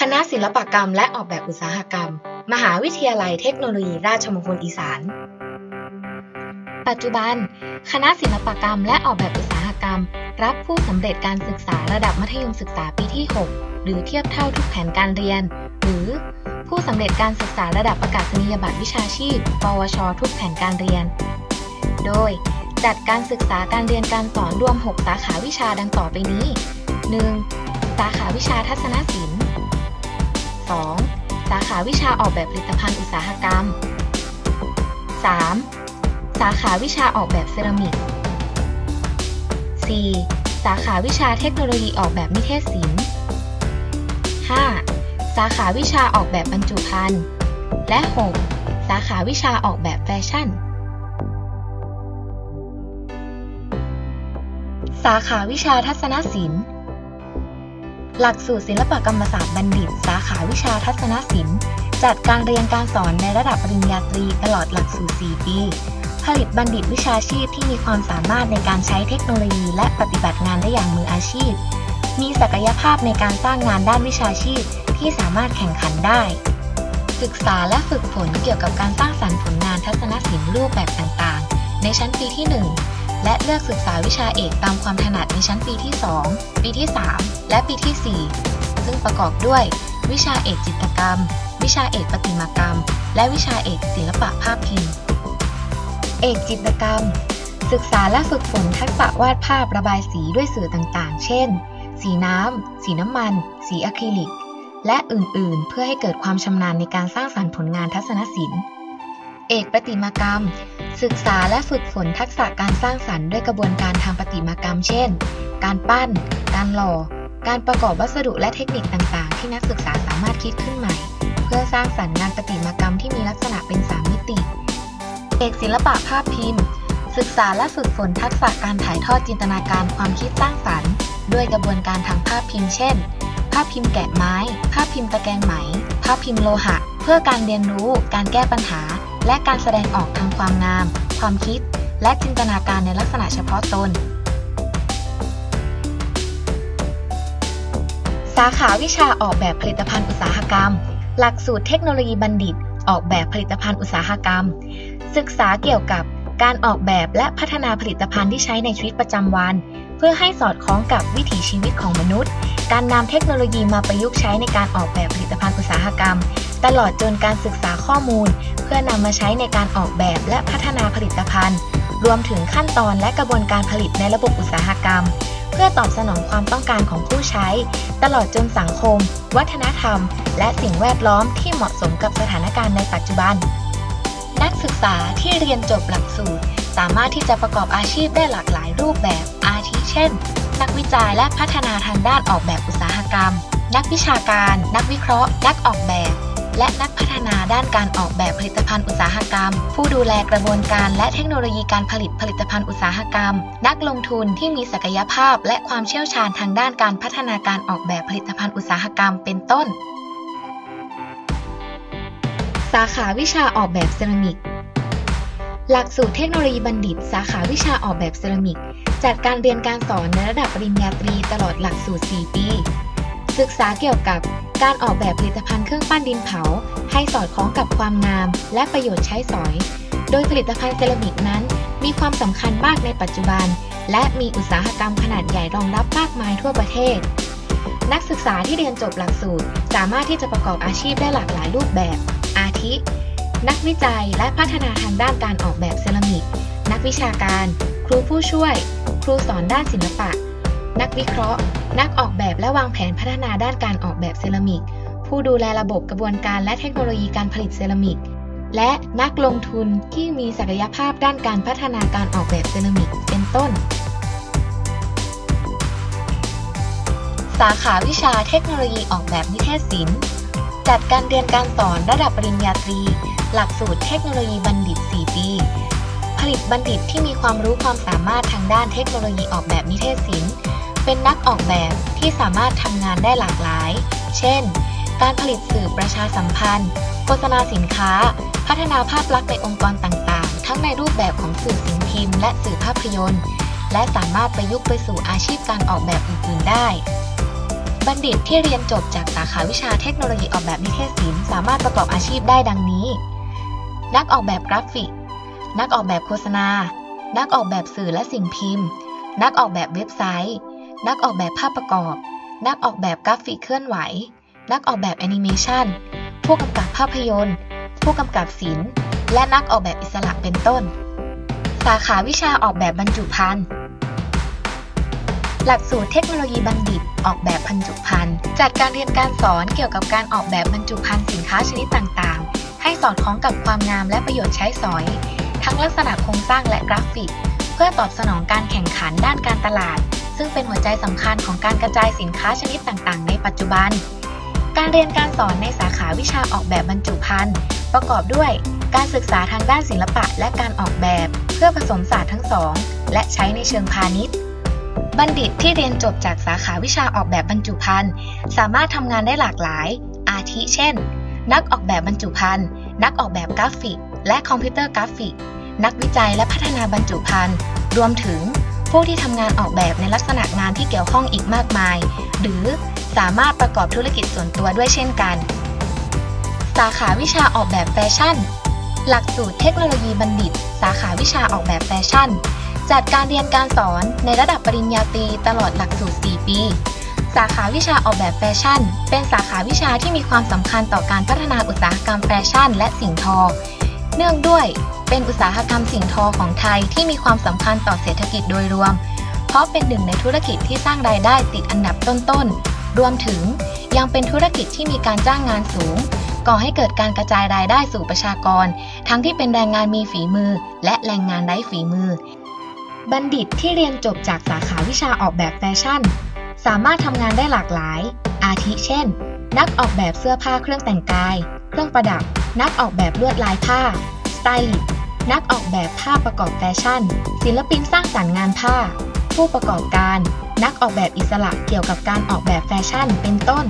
คณะศิลปกรรมและออกแบบอุตสาหกรรม มหาวิทยาลัยเทคโนโลยีราชมงคลอีสาน ปัจจุบัน คณะศิลปกรรมและออกแบบอุตสาหกรรม รับผู้สำเร็จการศึกษาระดับมัธยมศึกษาปีที่ 6 หรือเทียบเท่าทุกแผนการเรียน หรือผู้สำเร็จการศึกษาระดับประกาศนียบัตรวิชาชีพ ปวช ทุกแผนการเรียน โดยจัดการศึกษาการเรียนการสอนรวม 6 สาขาวิชาดังต่อไปนี้ 1. สาขาวิชาทัศนศิลป์ 2. สาขาวิชาออกแบบผลิตภัณฑ์อุตสาหกรรม 3. สาขาวิชาออกแบบเซรามิก 4. สาขาวิชาเทคโนโลยีออกแบบนิเทศศิลป์ 5. สาขาวิชาออกแบบบรรจุภัณฑ์ และ 6. สาขาวิชาออกแบบแฟชั่น สาขาวิชาทัศนศิลป์ หลักสูตรศิลปกรรมศาสตร์บัณฑิต สาขาวิชาทัศนศิลป์ จัดการเรียนการสอนในระดับปริญญาตรีตลอดหลักสูตร 4 ปี ผลิตบัณฑิตวิชาชีพที่มีความสามารถในการใช้เทคโนโลยี และปฏิบัติงานได้อย่างมืออาชีพ มีศักยภาพในการสร้างงานด้านวิชาชีพที่สามารถแข่งขันได้ ศึกษาและฝึกฝนเกี่ยวกับการสร้างสรรค์ผลงานทัศนศิลป์รูปแบบต่างๆ ในชั้นปีที่ 1 และเลือกศึกษาวิชาเอกตามความถนัดในชั้นปีที่ 2 ปีที่ 3 และปีที่ 4 ซึ่งประกอบด้วย วิชาเอกจิตรกรรม วิชาเอกประติมากรรม และวิชาเอกศิลปะภาพพิมพ์ เอกจิตรกรรม ศึกษาและฝึกฝนทักษะวาดภาพระบายสีด้วยสื่อต่างๆ เช่น สีน้ำ สีน้ำมัน สีอะคริลิก และอื่นๆ เพื่อให้เกิดความชำนาญในการสร้างสรรค์ผลงานทัศนศิลป์ เอกประติมากรรม ศึกษาและฝึกฝนทักษะการสร้างสรรค์ด้วยกระบวนการทางประติมากรรม เช่น การปั้น การหล่อ การประกอบวัสดุและเทคนิคต่างๆ ที่นักศึกษาสามารถคิดขึ้นใหม่ เพื่อสร้างสรรค์งานประติมากรรมที่มีลักษณะเป็นสามมิติ เอกศิลปะภาพพิมพ์ ศึกษาและฝึกฝนทักษะการถ่ายทอดจินตนาการความคิดสร้างสรรค์ ด้วยกระบวนการทางภาพพิมพ์ เช่น ภาพพิมพ์แกะไม้ ภาพพิมพ์ตะแกรงไหม ภาพพิมพ์โลหะ เพื่อการเรียนรู้ การแก้ปัญหา และการแสดงออกทางความงาม ความคิด และจินตนาการในลักษณะเฉพาะตน สาขาวิชาออกแบบผลิตภัณฑ์อุตสาหกรรม หลักสูตรเทคโนโลยีบัณฑิต ออกแบบผลิตภัณฑ์อุตสาหกรรม ศึกษาเกี่ยวกับการออกแบบและพัฒนาผลิตภัณฑ์ที่ใช้ในชีวิตประจำวัน เพื่อให้สอดคล้องกับวิถีชีวิตของมนุษย์ การนำเทคโนโลยีมาประยุกต์ใช้ในการออกแบบผลิตภัณฑ์อุตสาหกรรม ตลอดจนการศึกษาข้อมูล เพื่อนำมาใช้ในการออกแบบและพัฒนาผลิตภัณฑ์ รวมถึงขั้นตอนและกระบวนการผลิตในระบบอุตสาหกรรม เพื่อตอบสนองความต้องการของผู้ใช้ ตลอดจนสังคม วัฒนธรรม และสิ่งแวดล้อมที่เหมาะสมกับสถานการณ์ในปัจจุบัน นักศึกษาที่เรียนจบหลักสูตร สามารถที่จะประกอบอาชีพได้หลากหลายรูปแบบอาทิเช่น นักวิจัยและพัฒนาทางด้านออกแบบอุตสาหกรรม นักวิชาการ นักวิเคราะห์ นักออกแบบ และนักพัฒนาด้านการออกแบบผลิตภัณฑ์อุตสาหกรรม ผู้ดูแลกระบวนการและเทคโนโลยีการผลิตผลิตภัณฑ์อุตสาหกรรม นักลงทุนที่มีศักยภาพ และความเชี่ยวชาญทางด้านการพัฒนาการออกแบบผลิตภัณฑ์อุตสาหกรรม เป็นต้น สาขาวิชาออกแบบเซรามิกหลักสูตรเทคโนโลยีบัณฑิต สาขาวิชาออกแบบเซรามิก จัดการเรียนการสอนในระดับปริญญาตรีตลอดหลักสูตร 4 ปี ศึกษาเกี่ยวกับการออกแบบผลิตภัณฑ์เครื่องปั้นดินเผา ให้สอดคล้องกับความงาม และประโยชน์ใช้สอย โดยผลิตภัณฑ์เซรามิกนั้น มีความสำคัญมากในปัจจุบัน และมีอุตสาหกรรมขนาดใหญ่รองรับมากมายทั่วประเทศ นักศึกษาที่เรียนจบหลักสูตร สามารถที่จะประกอบอาชีพได้หลากหลายรูปแบบ อาทิ นักวิจัยและพัฒนาทางด้านการออกแบบเซรามิก นักวิชาการ ครูผู้ช่วย ครูสอนด้านศิลปะ นักวิเคราะห์ นักออกแบบและวางแผนพัฒนาด้านการออกแบบเซรามิก ผู้ดูแลระบบกระบวนการและเทคโนโลยีการผลิตเซรามิก และนักลงทุนที่มีศักยภาพด้านการพัฒนาการออกแบบเซรามิก เป็นต้น สาขาวิชาเทคโนโลยีออกแบบนิเทศศิลป์จัดการเรียนการสอนระดับปริญญาตรี หลักสูตรเทคโนโลยีบัณฑิต 4 ปี ผลิตบัณฑิตที่มีความรู้ความสามารถทางด้านเทคโนโลยีออกแบบนิเทศศิลป์ เป็นนักออกแบบที่สามารถทำงานได้หลากหลาย เช่น การผลิตสื่อประชาสัมพันธ์ โฆษณาสินค้า พัฒนาภาพลักษณ์ในองค์กรต่างๆ ทั้งในรูปแบบของสื่อสิ่งพิมพ์ และสื่อภาพยนตร์ และสามารถประยุกต์ไปสู่อาชีพการออกแบบอื่นๆ ได้ บัณฑิตที่เรียนจบจากสาขาวิชาเทคโนโลยีออกแบบนิเทศศิลป์สามารถประกอบอาชีพได้ดังนี้ นักออกแบบกราฟิก นักออกแบบโฆษณา นักออกแบบสื่อและสิ่งพิมพ์ นักออกแบบเว็บไซต์ นักออกแบบภาพประกอบ นักออกแบบกราฟิกเคลื่อนไหว นักออกแบบแอนิเมชันผู้กำกับภาพยนตร์ ผู้กำกับศิลป์ และนักออกแบบอิสระเป็นต้น สาขาวิชาออกแบบบรรจุภัณฑ์หลักสูตรเทคโนโลยีบัณฑิต ออกแบบบรรจุภัณฑ์จัดการเรียนการสอนเกี่ยวกับการออกแบบบรรจุภัณฑ์สินค้าชนิดต่างๆ ให้สอดคล้องกับความงามและประโยชน์ใช้สอย ทั้งลักษณะโครงสร้างและกราฟิก เพื่อตอบสนองการแข่งขันด้านการตลาด ซึ่งเป็นหัวใจสำคัญของการกระจายสินค้าชนิดต่างๆ ในปัจจุบัน การเรียนการสอนในสาขาวิชาออกแบบบรรจุภัณฑ์ประกอบด้วย การศึกษาทางด้านศิลปะและการออกแบบ เพื่อผสมศาสตร์ทั้งสอง และใช้ในเชิงพาณิชย์ บัณฑิตที่เรียนจบจากสาขาวิชาออกแบบบรรจุภัณฑ์สามารถทำงานได้หลากหลาย อาทิเช่น นักออกแบบบรรจุภัณฑ์นักออกแบบกราฟิก และคอมพิวเตอร์กราฟิก นักวิจัยและพัฒนาบรรจุภัณฑ์รวมถึง ผู้ที่ทำงานออกแบบในลักษณะงานที่เกี่ยวข้องอีกมากมาย หรือสามารถประกอบธุรกิจส่วนตัวด้วยเช่นกัน สาขาวิชาออกแบบแฟชั่น หลักสูตรเทคโนโลยีบัณฑิต สาขาวิชาออกแบบแฟชั่น จัดการเรียนการสอนในระดับปริญญาตรีตลอดหลักสูตร 4 ปี สาขาวิชาออกแบบแฟชั่น เป็นสาขาวิชาที่มีความสำคัญต่อการพัฒนาอุตสาหกรรมแฟชั่น และสิ่งทอ เนื่องด้วย เป็นอุตสาหกรรมสิ่งทอของไทยที่มีความสำคัญต่อเศรษฐกิจโดยรวม เพราะเป็นหนึ่งในธุรกิจที่สร้างรายได้ติดอันดับต้นๆ รวมถึงยังเป็นธุรกิจที่มีการจ้างงานสูง ก่อให้เกิดการกระจายรายได้สู่ประชากร ทั้งที่เป็นแรงงานมีฝีมือ และแรงงานไร้ฝีมือ บัณฑิตที่เรียนจบจากสาขาวิชาออกแบบแฟชั่น สามารถทำงานได้หลากหลาย อาทิเช่น นักออกแบบเสื้อผ้าเครื่องแต่งกาย เครื่องประดับ นักออกแบบลวดลายผ้า สไตลิสต์ นักออกแบบภาพประกอบแฟชั่น ศิลปินสร้างสรรค์งานผ้า ผู้ประกอบการ นักออกแบบอิสระเกี่ยวกับการออกแบบแฟชั่น เป็นต้น